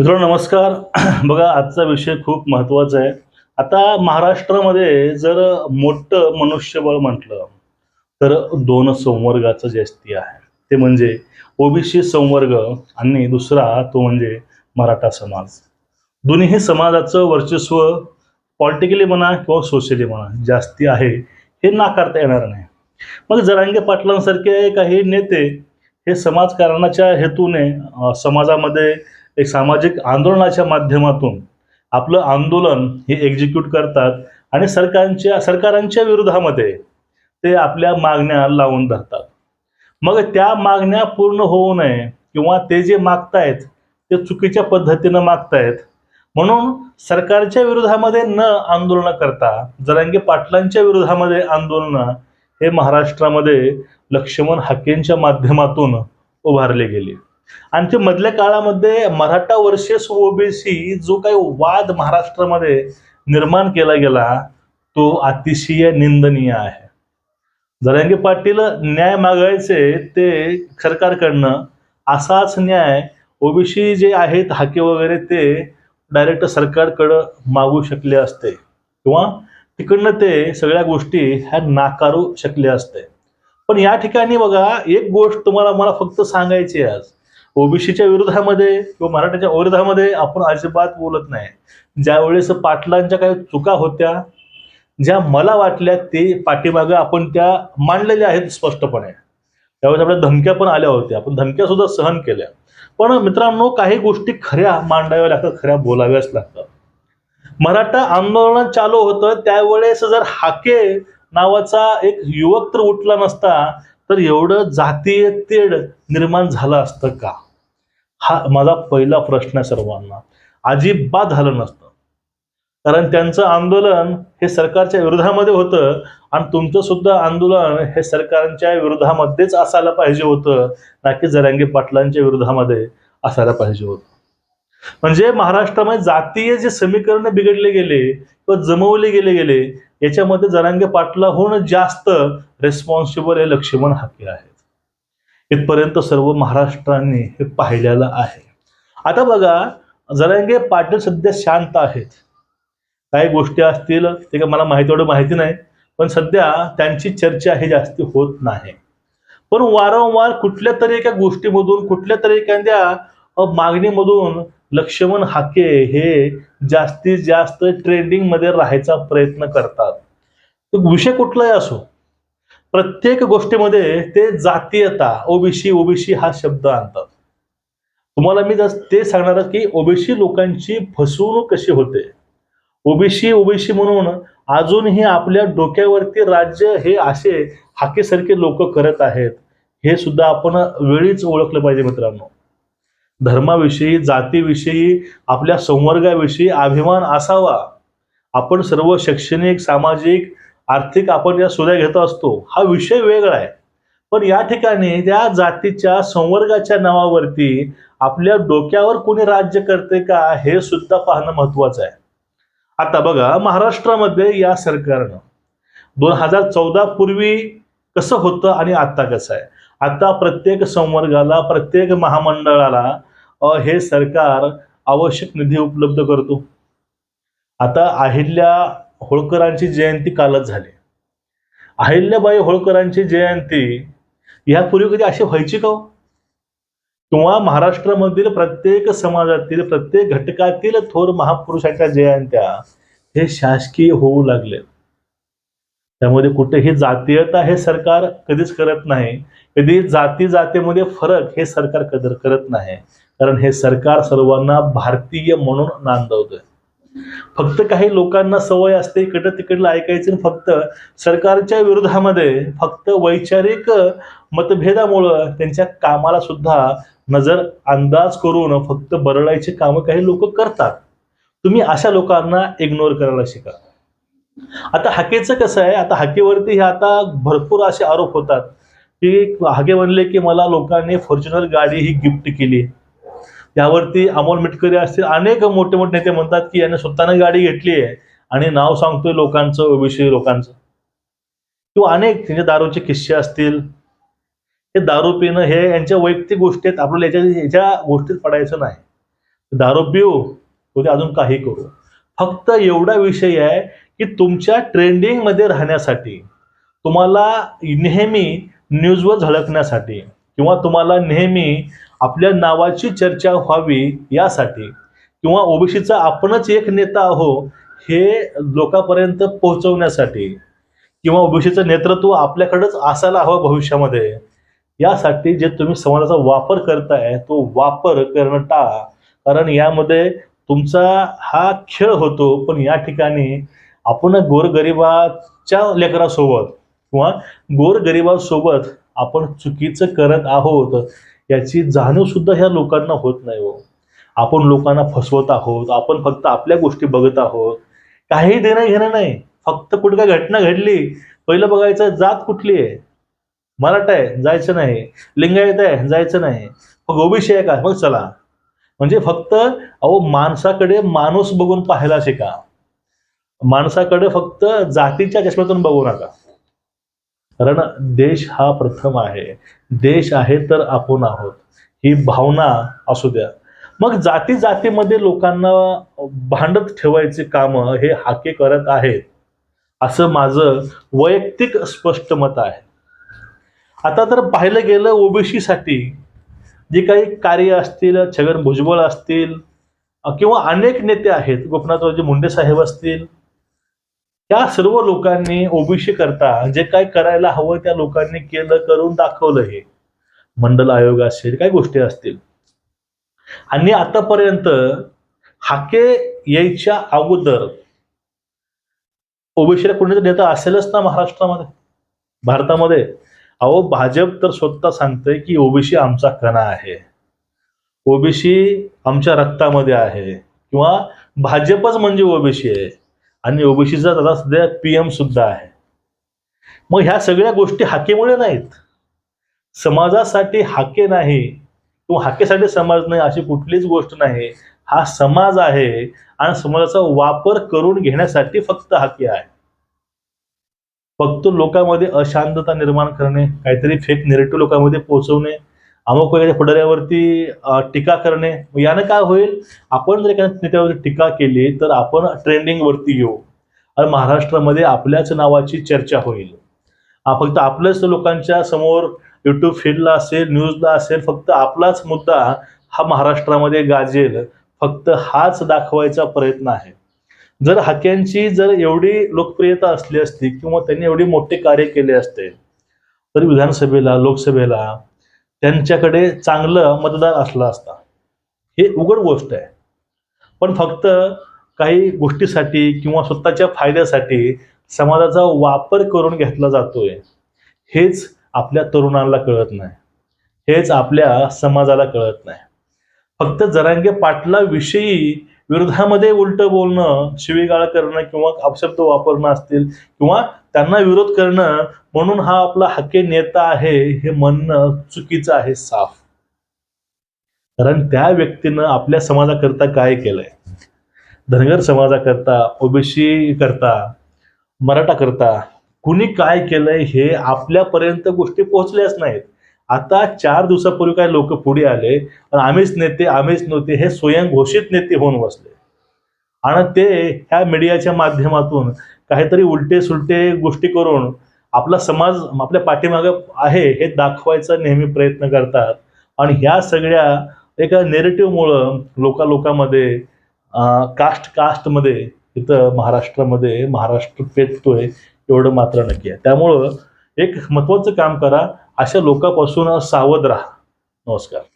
मित्रांनो नमस्कार. बघा आजचा विषय खूप महत्त्वाचा आहे. आता महाराष्ट्रामध्ये जर मोठं मनुष्यबळ म्हटलं तर दोन संवर्गाचं जास्ती आहे. ते म्हणजे ओबीसी संवर्ग आणि दुसरा तो म्हणजे मराठा समाज. दोन्ही समाजाचं वर्चस्व पॉलिटिकली म्हणा किंवा सोशली म्हणा जास्ती आहे हे नाकारता येणार नाही. मग जरांगे पाटलांसारखे काही नेते हे समाजकारणाच्या हेतूने समाजामध्ये एक सामाजिक आंदोलनाच्या माध्यमातून आपलं आंदोलन हे एक्झिक्यूट करतात आणि सरकारच्या सरकारांच्या विरोधामध्ये ते आपल्या मागण्या लावून धरतात. मग त्या मागण्या पूर्ण होऊ नये किंवा ते जे मागतायत ते चुकीच्या पद्धतीनं मागतायत म्हणून सरकारच्या विरोधामध्ये न आंदोलनं करता जरांगे पाटलांच्या विरोधामध्ये आंदोलनं हे महाराष्ट्रामध्ये लक्ष्मण हाकेंच्या माध्यमातून उभारले गेले. आणि ते मधल्या काळामध्ये मराठा वर्सेस ओबीसी जो काही वाद महाराष्ट्रामध्ये निर्माण केला गेला तो अतिशय निंदनीय आहे. जरांगे पाटील न्याय मागायचे ते सरकारकडनं असाच न्याय ओबीसी जे आहेत हाके वगैरे ते डायरेक्ट सरकारकडं मागू शकले असते. किंवा तिकडनं ते सगळ्या गोष्टी ह्या नाकारू शकले असते. पण या ठिकाणी बघा एक गोष्ट तुम्हाला मला फक्त सांगायची आहे आज. ओबीसीच्या विरोधामध्ये किंवा मराठ्याच्या विरोधामध्ये आपण अजिबात बोलत नाही. ज्यावेळेस पाटलांच्या काही चुका होत्या ज्या मला वाटल्या ते पाठीमागं आपण त्या मांडलेल्या आहेत स्पष्टपणे. त्यावेळेस आपल्या धमक्या पण आल्या होत्या. आपण धमक्या सुद्धा सहन केल्या. पण मित्रांनो काही गोष्टी खऱ्या मांडाव्या लागतात खऱ्या बोलाव्याच लागतात. मराठा आंदोलन चालू होतं त्यावेळेस जर हाके नावाचा एक युवक तर उठला नसता तर एवढं जातीय तेढ निर्माण झालं असतं का? हा माझा पहिला प्रश्न आहे सर्वांना. अजिबात झालं नसतं. कारण त्यांचं आंदोलन हे सरकारच्या विरोधामध्ये होतं आणि तुमचं सुद्धा आंदोलन हे सरकारच्या विरोधामध्येच असायला पाहिजे होतं ना की जरांगी पाटलांच्या विरोधामध्ये असायला पाहिजे होतं. म्हणजे महाराष्ट्रामध्ये जातीय जे समीकरण बिघडले गेले किंवा जमवले गेले गेले याच्यामध्ये जरांगे पाटलाहून जास्त रेस्पॉन्सिबल हे लक्ष्मण हाके आहेत. इथपर्यंत सर्व महाराष्ट्राने हे पाहिलेलं आहे. आता बघा जरांगे पाटील सध्या शांत आहेत. काही गोष्टी असतील ते काय मला माहिती एवढं माहिती नाही पण सध्या त्यांची चर्चा ही जास्ती होत नाही. पण वारंवार कुठल्या तरी एका गोष्टीमधून कुठल्या तरी एखाद्या मागणीमधून लक्ष्मण हाके हे जास्तीत जास्त ट्रेंडिंगमध्ये राहायचा प्रयत्न करतात. विषय कुठलाही असो प्रत्येक गोष्टीमध्ये ते जातीयता ओबीसी ओबीसी हा शब्द आणतात. तुम्हाला मी ते सांगणार की ओबीसी लोकांची फसवणूक कशी होते. ओबीसी ओबीसी म्हणून अजूनही आपल्या डोक्यावरती राज्य हे असे हाकेसारखे लोक करत आहेत हे सुद्धा आपण वेळीच ओळखलं पाहिजे मित्रांनो. धर्माविषयी जातीविषयी आपल्या संवर्गाविषयी अभिमान असावा. आपण सर्व शैक्षणिक सामाजिक आर्थिक आपण या सुद्धा घेत असतो. हा विषय वेगळा आहे. पण या ठिकाणी त्या जातीच्या संवर्गाच्या नावावरती आपल्या डोक्यावर कोणी राज्य करते का हे सुद्धा पाहणं महत्वाचं आहे. आता बघा महाराष्ट्रामध्ये या सरकारनं दोन हजार चौदा पूर्वी कसं होतं आणि आता कसं आहे? आता प्रत्येक संवर्गाला प्रत्येक महामंडळाला हे सरकार आवश्यक निधी उपलब्ध करतो. आता अहिल्या होळकरांची जयंती कालच झाली. अहिल्याबाई होळकरांची जयंती ह्यापूर्वी कधी अशी व्हायची का हो? किंवा महाराष्ट्रामधील प्रत्येक समाजातील प्रत्येक घटकातील थोर महापुरुषांच्या जयंत्या हे शासकीय होऊ लागले. त्यामध्ये कुठेही जातीयता हे सरकार कधीच करत नाही. कधी जाती जातीमध्ये फरक हे सरकार कदर करत नाही. कारण हे सरकार सर्वांना भारतीय म्हणून नांदवतोय. फक्त काही लोकांना सवय असते इकडं तिकडलं ऐकायचं फक्त सरकारच्या विरोधामध्ये फक्त वैचारिक मतभेदामुळं त्यांच्या कामाला सुद्धा नजर अंदाज करून फक्त बरळायची कामं काही लोक करतात. तुम्ही अशा लोकांना इग्नोर करायला शिका. आता हाकेचं कसं आहे आता हाकेवरती हे आता भरपूर असे आरोप होतात की हाके म्हणले की मला लोकांनी फॉर्च्युनर गाडी ही गिफ्ट केली. यावरती अमोल मिटकरी असतील अनेक मोठे मोठे नेते म्हणतात की याने स्वतःने गाडी घेतली आहे आणि नाव सांगतोय लोकांचं ओबीसी लोकांचं. किंवा अनेक त्यांचे दारूचे किस्से असतील. हे दारू पिणं हे यांच्या वैयक्तिक गोष्टी आहेत आपल्याला याच्या याच्या गोष्टीत पडायचं नाही. दारू पिऊ उद्या अजून काही करू. फक्त एवढा विषय आहे की तुमच्या ट्रेंडिंगमध्ये राहण्यासाठी तुम्हाला नेहमी न्यूजवर झळकण्यासाठी किंवा तुम्हाला नेहमी आपल्या नावाची चर्चा व्हावी यासाठी. किंवा ओबीसीचा आपणच एक नेता आहो हे लोकांपर्यंत पोहोचवण्यासाठी. किंवा ओबीसीचं नेतृत्व आपल्याकडेच असायला हवं भविष्यामध्ये. यासाठी जे तुम्ही समाजाचा वापर करताय तो वापर करणं टाळा. कारण यामध्ये तुमचा हा खेळ होतो पण या ठिकाणी आपण गोरगरिबाच्या लेकरासोबत किंवा गोरगरिबासोबत आपण चुकीचं करत आहोत याची जाणीव सुद्धा ह्या लोकांना होत नाही हो. आपण लोकांना फसवत आहोत आपण फक्त आपल्या गोष्टी बघत आहोत. काही देणं घेणं नाही. फक्त कुठं काय घटना घडली पहिलं बघायचं जात कुठली आहे? मराठा आहे जायचं नाही. लिंगायत आहे जायचं नाही. मग ओबीसी आहे का? मग चला. म्हणजे फक्त अहो माणसाकडे माणूस बघून पाहायला शिका. माणसाकडे फक्त जातीच्या चष्म्यातून बघू नका. कारण देश हा प्रथम आहे. देश आहे तर आपण आहोत. ही भावना असू द्या. मग जाती जातीमध्ये लोकांना भांडत ठेवायचे कामं हे हाके करत आहेत असं माझं वैयक्तिक स्पष्ट मत आहे. आता तर पाहिलं गेलं ओबीसीसाठी जे काही कार्य असतील छगन भुजबळ असतील किंवा अनेक नेते आहेत गोपनाथरावजी मुंडे साहेब असतील त्या सर्व लोकांनी ओबीसी करता जे काय करायला हवं त्या लोकांनी केलं करून दाखवलं हे. मंडल आयोग असेल काही गोष्टी असतील. आणि आतापर्यंत हाके यायच्या अगोदर ओबीसीला कोणी नेता असेलच ना महाराष्ट्रामध्ये? भारतामध्ये? अहो भाजप तर स्वतः सांगतंय की ओबीसी आमचा कणा आहे. ओबीसी आमच्या रक्तामध्ये आहे. किंवा भाजपच म्हणजे ओबीसी आहे. आणि ओबीसीचा आता सध्या पीएम सुद्धा आहे. मग ह्या सगळ्या गोष्टी हाकेमुळे नाहीत. समाजासाठी हाके नाही किंवा हाकेसाठी समाज नाही अशी कुठलीच गोष्ट नाही. हा समाज आहे आणि समाजाचा वापर करून घेण्यासाठी फक्त हाके आहे. फक्त लोकांमध्ये अशांतता निर्माण करणे काहीतरी फेक निरेटिव्ह लोकांमध्ये पोहोचवणे अमुक एखाद्या पुढाऱ्यावरती टीका करणे यानं काय होईल? आपण जर एखाद्या नेत्यावरती टीका केली तर आपण ट्रेंडिंगवरती येऊ. आणि महाराष्ट्रामध्ये आपल्याच नावाची चर्चा होईल. फक्त आपल्याच लोकांच्या समोर युट्यूब फीडला असेल न्यूजला असेल फक्त आपलाच मुद्दा हा महाराष्ट्रामध्ये गाजेल. फक्त हाच दाखवायचा प्रयत्न आहे. जर हाक्यांची जर एवढी लोकप्रियता असली असती किंवा त्यांनी एवढे मोठे कार्य केले असते तर विधानसभेला लोकसभेला त्यांच्याकडे चांगलं मतदार असला असता. हे उघड गोष्ट आहे. पण फक्त काही गोष्टीसाठी किंवा स्वतःच्या फायद्यासाठी समाजाचा वापर करून घेतला जातोय. हेच आपल्या तरुणांना कळत नाही. हेच आपल्या समाजाला कळत नाही. फक्त जरांगे पाटलाविषयी विरोधामध्ये उलट बोलणं शिवीगाळ करणं किंवा अपशब्द वापरणं असतील किंवा त्यांना विरोध करणं म्हणून हा आपला हक्के नेता आहे हे म्हणणं चुकीचं आहे साफ. कारण त्या व्यक्तीनं आपल्या समाजाकरता काय केलंय? धनगर समाजाकरता ओबीसी करता मराठा करता कुणी काय केलंय हे आपल्यापर्यंत गोष्टी पोहोचल्याच नाहीत. आता चार दिवसापूर्वी काय लोक पुढे आले आणि आम्हीच नेते आम्हीच नव्हते हे स्वयंघोषित नेते होऊन बसले. आणि ते ह्या मीडियाच्या माध्यमातून काहीतरी उलटे सुलटे गोष्टी करून आपला समाज आपल्या पाठीमागं आहे हे दाखवायचा नेहमी प्रयत्न करतात. आणि ह्या सगळ्या एका नेरेटिव्हमुळं लोका लोकामध्ये कास्ट कास्टमध्ये इथं महाराष्ट्रामध्ये महाराष्ट्र पेटतोय एवढं मात्र नक्की आहे. त्यामुळं एक महत्त्वाचं काम करा अशा लोकांपासून सावध राहा. नमस्कार.